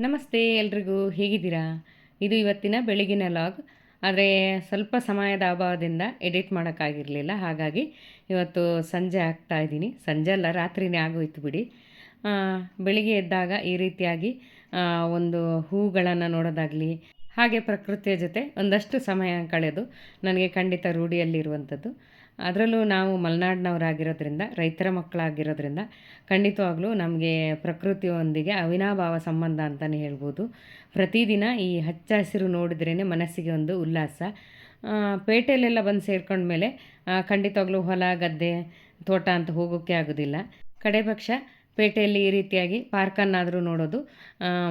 ನಮಸ್ತೆ ಎಲ್ರಿಗೂ, ಹೇಗಿದ್ದೀರಾ? ಇದು ಇವತ್ತಿನ ಬೆಳಗಿನ ಲಾಗ್. ಆದರೆ ಸ್ವಲ್ಪ ಸಮಯದ ಅಭಾವದಿಂದ ಎಡಿಟ್ ಮಾಡೋಕ್ಕಾಗಿರಲಿಲ್ಲ. ಹಾಗಾಗಿ ಇವತ್ತು ಸಂಜೆ ಆಗ್ತಾ ಇದ್ದೀನಿ. ಸಂಜೆ ಅಲ್ಲ, ರಾತ್ರಿನೇ ಆಗೋಯ್ತು ಬಿಡಿ. ಬೆಳಿಗ್ಗೆ ಎದ್ದಾಗ ಈ ರೀತಿಯಾಗಿ ಒಂದು ಹೂಗಳನ್ನು ನೋಡೋದಾಗಲಿ, ಹಾಗೆ ಪ್ರಕೃತಿಯ ಜೊತೆ ಒಂದಷ್ಟು ಸಮಯ ಕಳೆದು, ನನಗೆ ಖಂಡಿತ ರೂಢಿಯಲ್ಲಿರುವಂಥದ್ದು. ಅದರಲ್ಲೂ ನಾವು ಮಲೆನಾಡಿನವರಾಗಿರೋದ್ರಿಂದ, ರೈತರ ಮಕ್ಕಳಾಗಿರೋದ್ರಿಂದ ಖಂಡಿತವಾಗ್ಲೂ ನಮಗೆ ಪ್ರಕೃತಿಯೊಂದಿಗೆ ಅವಿನಾಭಾವ ಸಂಬಂಧ ಅಂತಲೇ ಹೇಳ್ಬೋದು. ಪ್ರತಿದಿನ ಈ ಹಚ್ಚ ಹಸಿರು ನೋಡಿದ್ರೇ ಮನಸ್ಸಿಗೆ ಒಂದು ಉಲ್ಲಾಸ. ಪೇಟೆಯಲ್ಲೆಲ್ಲ ಬಂದು ಸೇರ್ಕೊಂಡ್ಮೇಲೆ ಖಂಡಿತವಾಗ್ಲೂ ಹೊಲ, ಗದ್ದೆ, ತೋಟ ಅಂತ ಹೋಗೋಕ್ಕೆ ಆಗೋದಿಲ್ಲ. ಕಡೆ ಪಕ್ಷ ಪೇಟೆಯಲ್ಲಿ ಈ ರೀತಿಯಾಗಿ ಪಾರ್ಕನ್ನಾದರೂ ನೋಡೋದು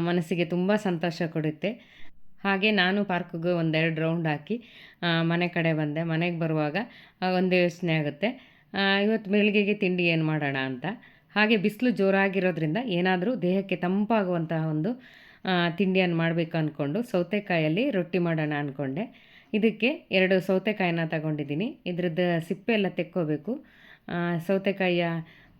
ಮನಸ್ಸಿಗೆ ತುಂಬ ಸಂತೋಷ ಕೊಡುತ್ತೆ. ಹಾಗೆ ನಾನು ಪಾರ್ಕ್ಗೆ ಒಂದೆರಡು ರೌಂಡ್ ಹಾಕಿ ಮನೆ ಕಡೆ ಬಂದೆ. ಮನೆಗೆ ಬರುವಾಗ ಒಂದು ಯೋಚನೆ ಆಗುತ್ತೆ. ಇವತ್ತು ಬೆಳಗ್ಗೆಗೆ ತಿಂಡಿ ಏನು ಮಾಡೋಣ ಅಂತ. ಹಾಗೆ ಬಿಸಿಲು ಜೋರಾಗಿರೋದ್ರಿಂದ ಏನಾದರೂ ದೇಹಕ್ಕೆ ತಂಪಾಗುವಂತಹ ಒಂದು ತಿಂಡಿಯನ್ನು ಮಾಡಬೇಕು ಅಂದ್ಕೊಂಡು ಸೌತೆಕಾಯಲ್ಲಿ ರೊಟ್ಟಿ ಮಾಡೋಣ ಅಂದ್ಕೊಂಡೆ ಇದಕ್ಕೆ ಎರಡು ಸೌತೆಕಾಯಿನ ತಗೊಂಡಿದ್ದೀನಿ. ಇದ್ರದ್ದು ಸಿಪ್ಪೆ ಎಲ್ಲ ತೆಕ್ಕೋಬೇಕು ಸೌತೆಕಾಯಿಯ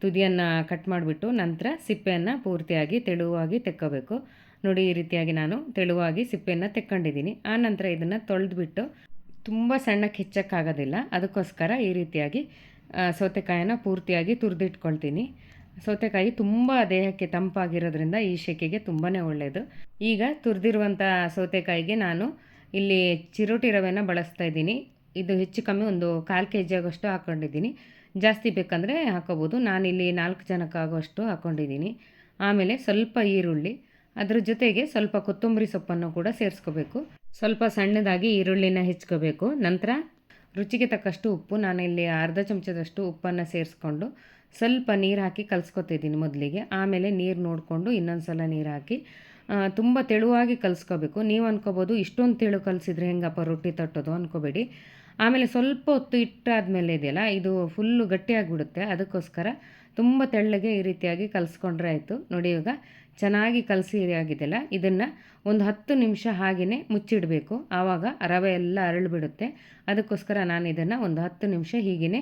ತುದಿಯನ್ನು ಕಟ್ ಮಾಡಿಬಿಟ್ಟು ನಂತರ ಸಿಪ್ಪೆಯನ್ನು ಪೂರ್ತಿಯಾಗಿ ತೆಳುವಾಗಿ ತೆಕ್ಕೋಬೇಕು. ನೋಡಿ ಈ ರೀತಿಯಾಗಿ ನಾನು ತೆಳುವಾಗಿ ಸಿಪ್ಪೆಯನ್ನು ತೆಕ್ಕೊಂಡಿದ್ದೀನಿ. ಆ ನಂತರ ಇದನ್ನು ತೊಳೆದ್ಬಿಟ್ಟು ತುಂಬ ಸಣ್ಣಕ್ಕೆ ಹೆಚ್ಚಕ್ಕಾಗೋದಿಲ್ಲ. ಅದಕ್ಕೋಸ್ಕರ ಈ ರೀತಿಯಾಗಿ ಸೌತೆಕಾಯಿನ ಪೂರ್ತಿಯಾಗಿ ತುರಿದಿಟ್ಕೊಳ್ತೀನಿ. ಸೌತೆಕಾಯಿ ತುಂಬ ದೇಹಕ್ಕೆ ತಂಪಾಗಿರೋದ್ರಿಂದ ಈ ಶೆಕೆಗೆ ತುಂಬಾ ಒಳ್ಳೆಯದು ಈಗ ತುರಿದಿರುವಂಥ ಸೌತೆಕಾಯಿಗೆ ನಾನು ಇಲ್ಲಿ ಚಿರೋಟಿ ರವೆನ ಬಳಸ್ತಾ ಇದ್ದೀನಿ. ಇದು ಹೆಚ್ಚು ಕಮ್ಮಿ ಒಂದು ಕಾಲು ಕೆ ಜಿ ಆಗೋಷ್ಟು ಹಾಕ್ಕೊಂಡಿದ್ದೀನಿ ಜಾಸ್ತಿ ಬೇಕಂದರೆ ಹಾಕೋಬೋದು. ನಾನಿಲ್ಲಿ ನಾಲ್ಕು ಜನಕ್ಕಾಗೋಷ್ಟು ಹಾಕ್ಕೊಂಡಿದ್ದೀನಿ ಆಮೇಲೆ ಸ್ವಲ್ಪ ಈರುಳ್ಳಿ ಅದ್ರ ಜೊತೆಗೆ ಸ್ವಲ್ಪ ಕೊತ್ತಂಬರಿ ಸೊಪ್ಪನ್ನು ಕೂಡ ಸೇರಿಸ್ಕೋಬೇಕು. ಸ್ವಲ್ಪ ಸಣ್ಣದಾಗಿ ಈರುಳ್ಳಿನ ಹೆಚ್ಕೋಬೇಕು ನಂತರ ರುಚಿಗೆ ತಕ್ಕಷ್ಟು ಉಪ್ಪು, ನಾನು ಇಲ್ಲಿ ಅರ್ಧ ಚಮಚದಷ್ಟು ಉಪ್ಪನ್ನು ಸೇರಿಸ್ಕೊಂಡು ಸ್ವಲ್ಪ ನೀರು ಹಾಕಿ ಕಲಿಸ್ಕೊತಿದ್ದೀನಿ ಮೊದಲಿಗೆ. ಆಮೇಲೆ ನೀರು ನೋಡಿಕೊಂಡು ಇನ್ನೊಂದು ಸಲ ನೀರು ಹಾಕಿ ತುಂಬ ತೆಳುವಾಗಿ ಕಲಿಸ್ಕೋಬೇಕು. ನೀವು ಅನ್ಕೋಬೋದು ಇಷ್ಟೊಂದು ತೆಳು ಕಲಿಸಿದ್ರೆ ಹೆಂಗಪ್ಪ ರೊಟ್ಟಿ ತಟ್ಟೋದು ಅನ್ಕೋಬೇಡಿ. ಆಮೇಲೆ ಸ್ವಲ್ಪ ಹೊತ್ತು ಇಟ್ಟಾದ್ಮೇಲೆ ಇದೆಯಲ್ಲ, ಇದು ಫುಲ್ಲು ಗಟ್ಟಿಯಾಗಿಬಿಡುತ್ತೆ. ಅದಕ್ಕೋಸ್ಕರ ತುಂಬ ತೆಳ್ಳಗೆ ಈ ರೀತಿಯಾಗಿ ಕಲಿಸ್ಕೊಂಡ್ರೆ ಆಯಿತು. ನೋಡಿ ಇವಾಗ ಚೆನ್ನಾಗಿ ಕಲಸಿ ಆಗಿದೆಯಲ್ಲ ಇದನ್ನು ಒಂದು ಹತ್ತು ನಿಮಿಷ ಹಾಗೆಯೇ ಮುಚ್ಚಿಡಬೇಕು. ಆವಾಗ ರವೆ ಎಲ್ಲ ಅರಳಿಬಿಡುತ್ತೆ. ಅದಕ್ಕೋಸ್ಕರ ನಾನು ಇದನ್ನು ಒಂದು ಹತ್ತು ನಿಮಿಷ ಹೀಗೇ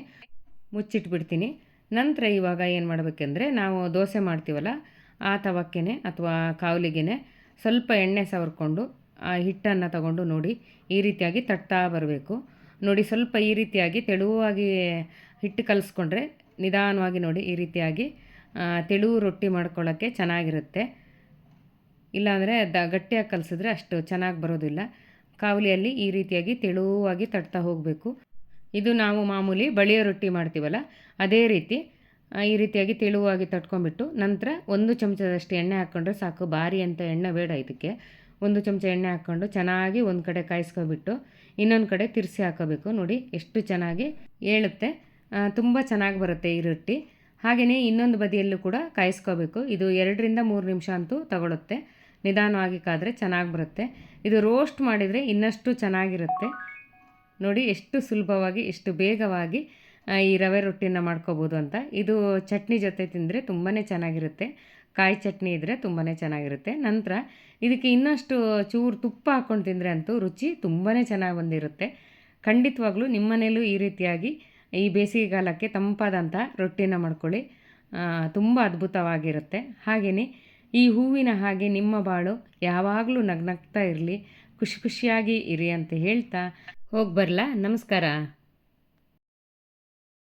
ಮುಚ್ಚಿಟ್ಬಿಡ್ತೀನಿ. ನಂತರ ಇವಾಗ ಏನು ಮಾಡಬೇಕೆಂದ್ರೆ ನಾವು ದೋಸೆ ಮಾಡ್ತೀವಲ್ಲ, ಆ ತವಕ್ಕೆನೆ ಅಥವಾ ಕಾವಲಿಗೆನೆ ಸ್ವಲ್ಪ ಎಣ್ಣೆ ಸವರ್ಕೊಂಡು, ಆ ಹಿಟ್ಟನ್ನು ತಗೊಂಡು ನೋಡಿ ಈ ರೀತಿಯಾಗಿ ತಟ್ತಾ ಬರಬೇಕು. ನೋಡಿ ಸ್ವಲ್ಪ ಈ ರೀತಿಯಾಗಿ ತೆಳುವಾಗಿ ಹಿಟ್ಟು ಕಲಿಸ್ಕೊಂಡ್ರೆ ನಿಧಾನವಾಗಿ ನೋಡಿ ಈ ರೀತಿಯಾಗಿ ತೆಳು ರೊಟ್ಟಿ ಮಾಡ್ಕೊಳ್ಳೋಕ್ಕೆ ಚೆನ್ನಾಗಿರುತ್ತೆ. ಇಲ್ಲಾಂದರೆ ದ, ಗಟ್ಟಿಯಾಗಿ ಕಲಿಸಿದ್ರೆ ಅಷ್ಟು ಚೆನ್ನಾಗಿ ಬರೋದಿಲ್ಲ. ಕಾವಲಿಯಲ್ಲಿ ಈ ರೀತಿಯಾಗಿ ತೆಳುವಾಗಿ ತಟ್ತಾ ಹೋಗಬೇಕು. ಇದು ನಾವು ಮಾಮೂಲಿ ಬಳಿಯ ರೊಟ್ಟಿ ಮಾಡ್ತೀವಲ್ಲ, ಅದೇ ರೀತಿ ಈ ರೀತಿಯಾಗಿ ತೆಳುವಾಗಿ ತಟ್ಕೊಂಡ್ಬಿಟ್ಟು ನಂತರ ಒಂದು ಚಮಚದಷ್ಟು ಎಣ್ಣೆ ಹಾಕ್ಕೊಂಡ್ರೆ ಸಾಕು. ಭಾರಿ ಅಂತ ಎಣ್ಣೆ ಬೇಡ ಇದಕ್ಕೆ. ಒಂದು ಚಮಚ ಎಣ್ಣೆ ಹಾಕ್ಕೊಂಡು ಚೆನ್ನಾಗಿ ಒಂದು ಕಡೆ ಕಾಯಿಸ್ಕೊಬಿಟ್ಟು ಇನ್ನೊಂದು ಕಡೆ ತಿರ್ಸಿ ಹಾಕೋಬೇಕು. ನೋಡಿ ಎಷ್ಟು ಚೆನ್ನಾಗಿ ಏಳುತ್ತೆ. ತುಂಬ ಚೆನ್ನಾಗಿ ಬರುತ್ತೆ ಈ ರೊಟ್ಟಿ. ಹಾಗೆಯೇ ಇನ್ನೊಂದು ಬದಿಯಲ್ಲೂ ಕೂಡ ಕಾಯಿಸ್ಕೋಬೇಕು. ಇದು ಎರಡರಿಂದ ಮೂರು ನಿಮಿಷ ಅಂತೂ ತಗೊಳುತ್ತೆ. ನಿಧಾನವಾಗಿ ಕಾದರೆ ಚೆನ್ನಾಗಿ ಬರುತ್ತೆ. ಇದು ರೋಸ್ಟ್ ಮಾಡಿದರೆ ಇನ್ನಷ್ಟು ಚೆನ್ನಾಗಿರುತ್ತೆ. ನೋಡಿ, ಎಷ್ಟು ಸುಲಭವಾಗಿ, ಎಷ್ಟು ಬೇಗವಾಗಿ ಈ ರವೆ ರೊಟ್ಟಿನ ಮಾಡ್ಕೋಬೋದು ಅಂತ. ಇದು ಚಟ್ನಿ ಜೊತೆ ತಿಂದರೆ ತುಂಬಾ ಚೆನ್ನಾಗಿರುತ್ತೆ. ಕಾಯಿ ಚಟ್ನಿ ಇದ್ದರೆ ತುಂಬಾ ಚೆನ್ನಾಗಿರುತ್ತೆ. ನಂತರ ಇದಕ್ಕೆ ಇನ್ನಷ್ಟು ಚೂರು ತುಪ್ಪ ಹಾಕ್ಕೊಂಡು ತಿಂದರೆ ಅಂತೂ ರುಚಿ ತುಂಬಾ ಚೆನ್ನಾಗಿ ಬಂದಿರುತ್ತೆ. ಖಂಡಿತವಾಗ್ಲೂ ನಿಮ್ಮನೇಲೂ ಈ ರೀತಿಯಾಗಿ ಈ ಬೇಸಿಗೆಗಾಲಕ್ಕೆ ತಂಪಾದಂಥ ರೊಟ್ಟಿನ ಮಾಡ್ಕೊಳ್ಳಿ. ತುಂಬ ಅದ್ಭುತವಾಗಿರುತ್ತೆ. ಹಾಗೆಯೇ ಈ ಹೂವಿನ ಹಾಗೆ ನಿಮ್ಮ ಬಾಳು ಯಾವಾಗಲೂ ನಗ್ನಗ್ತಾ ಇರಲಿ, ಖುಷಿ ಖುಷಿಯಾಗಿ ಇರಿ ಅಂತ ಹೇಳ್ತಾ ಹೋಗಿ ಬರಲಾ ನಮಸ್ಕಾರ.